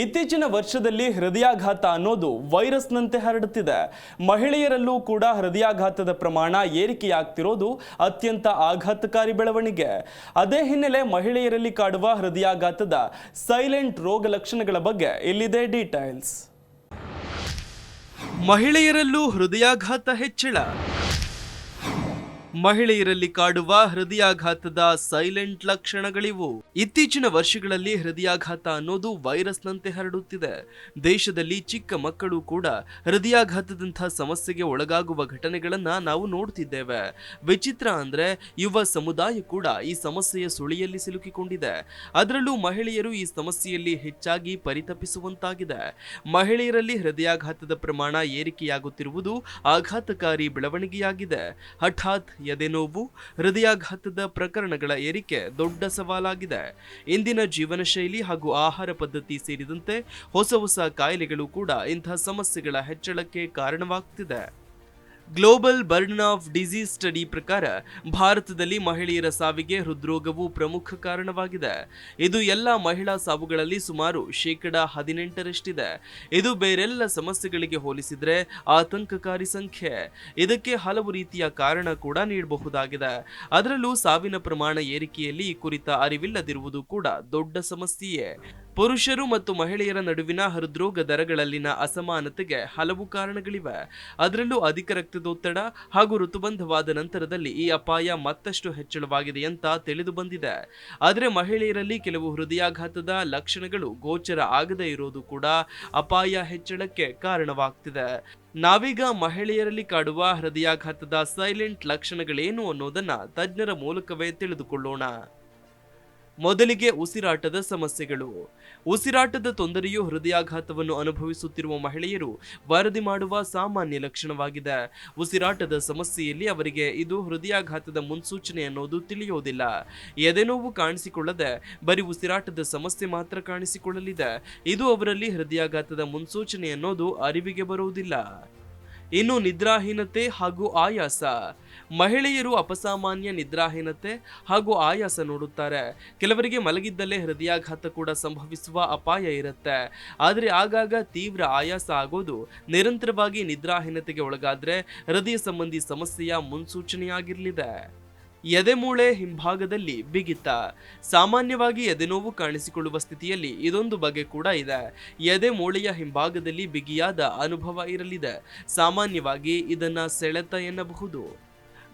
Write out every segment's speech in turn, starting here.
ಇತ್ತೀಚಿನ ವರ್ಷದಲ್ಲಿ ಹೃದಯಾಘಾತ ಅನ್ನೋದು ವೈರಸ್ನಂತೆ ಹರಡುತ್ತಿದೆ. ಮಹಿಳೆಯರಲ್ಲೂ ಕೂಡ ಹೃದಯಾಘಾತದ ಪ್ರಮಾಣ ಏರಿಕೆಯಾಗ್ತಿರೋದು ಅತ್ಯಂತ ಆಘಾತಕಾರಿ ಬೆಳವಣಿಗೆ. ಅದೇ ಹಿನ್ನೆಲೆ ಮಹಿಳೆಯರಲ್ಲಿ ಕಾಡುವ ಹೃದಯಾಘಾತದ ಸೈಲೆಂಟ್ ರೋಗ ಲಕ್ಷಣಗಳ ಬಗ್ಗೆ ಇಲ್ಲಿದೆ ಡೀಟೈಲ್ಸ್. ಮಹಿಳೆಯರಲ್ಲೂ ಹೃದಯಾಘಾತ ಹೆಚ್ಚಳ. ಮಹಿಳೆಯರಲ್ಲಿ ಕಾಡುವ ಹೃದಯಾಘಾತದ ಸೈಲೆಂಟ್ ಲಕ್ಷಣಗಳಿವು. ಇತ್ತೀಚಿನ ವರ್ಷಗಳಲ್ಲಿ ಹೃದಯಾಘಾತ ಅನ್ನೋದು ವೈರಸ್ನಂತೆ ಹರಡುತ್ತಿದೆ. ದೇಶದಲ್ಲಿ ಚಿಕ್ಕ ಮಕ್ಕಳು ಕೂಡ ಹೃದಯಾಘಾತದಂತಹ ಸಮಸ್ಯೆಗೆ ಒಳಗಾಗುವ ಘಟನೆಗಳನ್ನ ನಾವು ನೋಡ್ತಿದ್ದೇವೆ. ವಿಚಿತ್ರ ಅಂದ್ರೆ ಯುವ ಸಮುದಾಯ ಕೂಡ ಈ ಸಮಸ್ಯೆಯ ಸುಳಿಯಲ್ಲಿ ಸಿಲುಕಿಕೊಂಡಿದೆ. ಅದರಲ್ಲೂ ಮಹಿಳೆಯರು ಈ ಸಮಸ್ಯೆಯಲ್ಲಿ ಹೆಚ್ಚಾಗಿ ಪರಿತಪಿಸುವಂತಾಗಿದೆ. ಮಹಿಳೆಯರಲ್ಲಿ ಹೃದಯಾಘಾತದ ಪ್ರಮಾಣ ಏರಿಕೆಯಾಗುತ್ತಿರುವುದು ಆಘಾತಕಾರಿ ಬೆಳವಣಿಗೆಯಾಗಿದೆ. ಹಠಾತ್ ಎದೆನೋವು ಹೃದಯಾಘಾತದ ಪ್ರಕರಣಗಳ ಏರಿಕೆ ದೊಡ್ಡ ಸವಾಲಾಗಿದೆ. ಇಂದಿನ ಜೀವನ ಶೈಲಿ ಹಾಗೂ ಆಹಾರ ಪದ್ಧತಿ ಸೇರಿದಂತೆ ಹೊಸ ಹೊಸ ಕಾಯಿಲೆಗಳು ಕೂಡ ಇಂತಹ ಸಮಸ್ಯೆಗಳ ಹೆಚ್ಚಳಕ್ಕೆ ಕಾರಣವಾಗ್ತಿದೆ. Global burden of disease study ಪ್ರಕಾರ ಭಾರತದಲ್ಲಿ ಮಹಿಳೆಯರ ಸಾವಿಗೆ ಹೃದ್ರೋಗವು ಪ್ರಮುಖ ಕಾರಣವಾಗಿದೆ. ಇದು ಎಲ್ಲ ಮಹಿಳಾ ಸಾವುಗಳಲ್ಲಿ ಸುಮಾರು ಶೇಕಡ ಹದಿನೆಂಟರಷ್ಟಿದೆ. ಇದು ಬೇರೆಲ್ಲ ಸಮಸ್ಯೆಗಳಿಗೆ ಹೋಲಿಸಿದರೆ ಆತಂಕಕಾರಿ ಸಂಖ್ಯೆ. ಇದಕ್ಕೆ ಹಲವು ರೀತಿಯ ಕಾರಣ ಕೂಡ ನೀಡಬಹುದಾಗಿದೆ. ಅದರಲ್ಲೂ ಸಾವಿನ ಪ್ರಮಾಣ ಏರಿಕೆಯಲ್ಲಿ ಈ ಕುರಿತ ಅರಿವಿಲ್ಲದಿರುವುದು ಕೂಡ ದೊಡ್ಡ ಸಮಸ್ಯೆಯೇ. ಪುರುಷರು ಮತ್ತು ಮಹಿಳೆಯರ ನಡುವಿನ ಹೃದ್ರೋಗ ದರಗಳಲ್ಲಿನ ಅಸಮಾನತೆಗೆ ಹಲವು ಕಾರಣಗಳಿವೆ. ಅದರಲ್ಲೂ ಅಧಿಕ ರಕ್ತದೊತ್ತಡ ಹಾಗೂ ಋತುಬಂಧವಾದ ನಂತರದಲ್ಲಿ ಈ ಅಪಾಯ ಮತ್ತಷ್ಟು ಹೆಚ್ಚಳವಾಗಿದೆ ಅಂತ ತಿಳಿದು ಬಂದಿದೆ. ಆದರೆ ಮಹಿಳೆಯರಲ್ಲಿ ಕೆಲವು ಹೃದಯಾಘಾತದ ಲಕ್ಷಣಗಳು ಗೋಚರ ಆಗದೇ ಇರೋದು ಕೂಡ ಅಪಾಯ ಹೆಚ್ಚಳಕ್ಕೆ ಕಾರಣವಾಗ್ತಿದೆ. ನಾವೀಗ ಮಹಿಳೆಯರಲ್ಲಿ ಕಾಡುವ ಹೃದಯಾಘಾತದ ಸೈಲೆಂಟ್ ಲಕ್ಷಣಗಳೇನು ಅನ್ನೋದನ್ನ ತಜ್ಞರ ಮೂಲಕವೇ ತಿಳಿದುಕೊಳ್ಳೋಣ. ಮೊದಲಿಗೆ ಉಸಿರಾಟದ ಸಮಸ್ಯೆಗಳು. ಉಸಿರಾಟದ ತೊಂದರೆಯು ಹೃದಯಾಘಾತವನ್ನು ಅನುಭವಿಸುತ್ತಿರುವ ಮಹಿಳೆಯರು ವರದಿ ಮಾಡುವ ಸಾಮಾನ್ಯ ಲಕ್ಷಣವಾಗಿದೆ. ಉಸಿರಾಟದ ಸಮಸ್ಯೆಯಲ್ಲಿ ಅವರಿಗೆ ಇದು ಹೃದಯಾಘಾತದ ಮುನ್ಸೂಚನೆ ಅನ್ನೋದು ತಿಳಿಯೋದಿಲ್ಲ. ಎದೆನೋವು ಕಾಣಿಸಿಕೊಳ್ಳದೆ, ಬರೀ ಉಸಿರಾಟದ ಸಮಸ್ಯೆ ಮಾತ್ರ ಕಾಣಿಸಿಕೊಳ್ಳಲಿದೆ. ಇದು ಅವರಲ್ಲಿ ಹೃದಯಾಘಾತದ ಮುನ್ಸೂಚನೆ ಅನ್ನೋದು ಅರಿವಿಗೆ ಬರುವುದಿಲ್ಲ. ಇನ್ನು ನಿದ್ರಾಹೀನತೆ ಹಾಗೂ ಆಯಾಸ. ಮಹಿಳೆಯರು ಅಪಸಾಮಾನ್ಯ ನಿದ್ರಾಹೀನತೆ ಹಾಗೂ ಆಯಾಸ ನೋಡುತ್ತಾರೆ. ಕೆಲವರಿಗೆ ಮಲಗಿದ್ದಲ್ಲೇ ಹೃದಯಾಘಾತ ಕೂಡ ಸಂಭವಿಸುವ ಅಪಾಯ ಇರುತ್ತೆ. ಆದರೆ ಆಗಾಗ ತೀವ್ರ ಆಯಾಸ ಆಗೋದು ನಿರಂತರವಾಗಿ ನಿದ್ರಾಹೀನತೆಗೆ ಒಳಗಾದ್ರೆ ಹೃದಯ ಸಂಬಂಧಿ ಸಮಸ್ಯೆಯ ಮುನ್ಸೂಚನೆಯಾಗಿರಲಿದೆ. ಎದೆಮೂಳೆ ಹಿಂಭಾಗದಲ್ಲಿ ಬಿಗಿತ. ಸಾಮಾನ್ಯವಾಗಿ ಎದೆನೋವು ಕಾಣಿಸಿಕೊಳ್ಳುವ ಸ್ಥಿತಿಯಲ್ಲಿ ಇದೊಂದು ಬಗೆ ಕೂಡ ಇದೆ. ಎದೆ ಮೂಳೆಯ ಹಿಂಭಾಗದಲ್ಲಿ ಬಿಗಿಯಾದ ಅನುಭವ ಇರಲಿದೆ. ಸಾಮಾನ್ಯವಾಗಿ ಇದನ್ನ ಸೆಳೆತ ಎನ್ನಬಹುದು.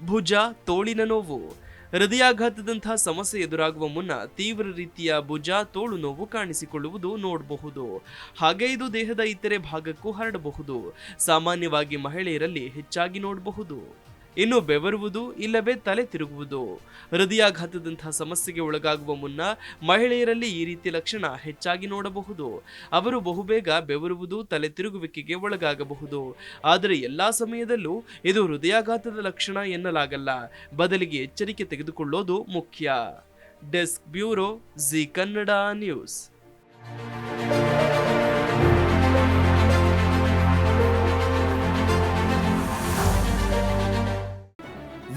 ಭುಜ, ತೋಳಿನ ನೋವು. ಹೃದಯಾಘಾತದಂತಹ ಸಮಸ್ಯೆ ಎದುರಾಗುವ ಮುನ್ನ ತೀವ್ರ ರೀತಿಯ ಭುಜ, ತೋಳು ನೋವು ಕಾಣಿಸಿಕೊಳ್ಳುವುದು ನೋಡಬಹುದು. ಹಾಗೆ ಇದು ದೇಹದ ಇತರೆ ಭಾಗಕ್ಕೂ ಹರಡಬಹುದು. ಸಾಮಾನ್ಯವಾಗಿ ಮಹಿಳೆಯರಲ್ಲಿ ಹೆಚ್ಚಾಗಿ ನೋಡಬಹುದು. ಇನ್ನು ಬೆವರುವುದು ಇಲ್ಲವೇ ತಲೆ ತಿರುಗುವುದು. ಹೃದಯಾಘಾತದಂತಹ ಸಮಸ್ಯೆಗೆ ಒಳಗಾಗುವ ಮುನ್ನ ಮಹಿಳೆಯರಲ್ಲಿ ಈ ರೀತಿ ಲಕ್ಷಣ ಹೆಚ್ಚಾಗಿ ನೋಡಬಹುದು. ಅವರು ಬಹುಬೇಗ ಬೆವರುವುದು, ತಲೆ ತಿರುಗುವಿಕೆಗೆ ಒಳಗಾಗಬಹುದು. ಆದರೆ ಎಲ್ಲಾ ಸಮಯದಲ್ಲೂ ಇದು ಹೃದಯಾಘಾತದ ಲಕ್ಷಣ ಎನ್ನಲಾಗಲ್ಲ. ಬದಲಿಗೆ ಎಚ್ಚರಿಕೆ ತೆಗೆದುಕೊಳ್ಳೋದು ಮುಖ್ಯ. Desk bureau Zee Kannada news.